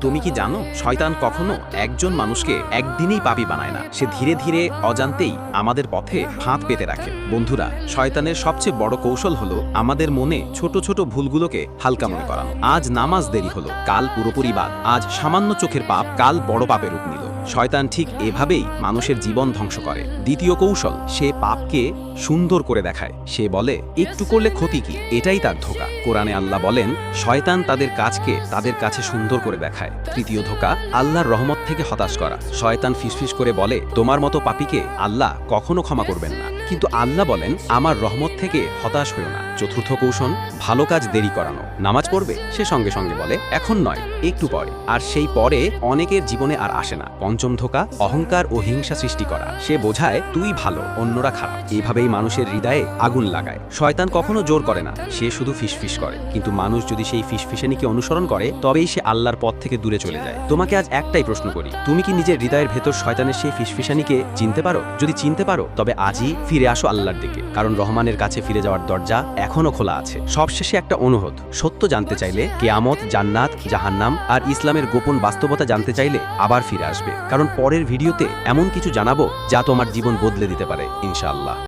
তুমি কি জানো, শয়তান কখনো একজন মানুষকে একদিনেই পাপি বানায় না। সে ধীরে ধীরে অজান্তেই আমাদের পথে ফাঁদ পেতে রাখে। বন্ধুরা, শয়তানের সবচেয়ে বড় কৌশল হলো আমাদের মনে ছোট ছোট ভুলগুলোকে হালকা মনে করানো। আজ নামাজ দেরি হলো, কাল পুরোপুরি বাদ। আজ সামান্য চোখের পাপ, কাল বড় পাপের রূপ নিল। শয়তান ঠিক এভাবেই মানুষের জীবন ধ্বংস করে। দ্বিতীয় কৌশল, সে পাপকে সুন্দর করে দেখায়। সে বলে, একটু করলে ক্ষতি কি? এটাই তার ধোকা। কোরআনে আল্লাহ বলেন, শয়তান তাদের কাজকে তাদের কাছে সুন্দর করে দেখায়। তৃতীয় ধোকা, আল্লাহর রহমত থেকে হতাশ করা। শয়তান ফিসফিস করে বলে, তোমার মতো পাপীকে আল্লাহ কখনো ক্ষমা করবেন না। কিন্তু আল্লাহ বলেন, আমার রহমত থেকে হতাশ হয়েও না। চতুর্থ কৌশল, ভালো কাজ দেরি করানো। নামাজ পড়বে, সে সঙ্গে সঙ্গে বলে, এখন নয়, একটু পরে। আর সেই পরে অনেকের জীবনে আর আসে না। পঞ্চম ধোকা, অহংকার ও হিংসা সৃষ্টি করা। সে বোঝায়, তুই ভালো, অন্যরা খারাপ। এভাবেই মানুষের হৃদয়ে আগুন লাগায়। শয়তান কখনো জোর করে না, সে শুধু ফিসফিস করে। কিন্তু মানুষ যদি সেই ফিসফিসানিকে অনুসরণ করে, তবেই সে আল্লাহর পথ থেকে দূরে চলে যায়। তোমাকে আজ একটাই প্রশ্ন করি, তুমি কি নিজের হৃদয়ের ভেতর শয়তানের সেই ফিসফিসানিকে চিনতে পারো? যদি চিনতে পারো, তবে আজই ফিরে আসো আল্লাহর দিকে। কারণ রহমানের কাছে ফিরে যাওয়ার দরজা এখনও খোলা আছে। সবশেষে একটা অনুরোধ, সত্য জানতে চাইলে কেয়ামত, জান্নাত, জাহান্নাম আর ইসলামের গোপন বাস্তবতা জানতে চাইলে আবার ফিরে আসবে। কারণ পরের ভিডিওতে এমন কিছু জানাব যা তোমার জীবন বদলে দিতে পারে, ইনশাআল্লাহ।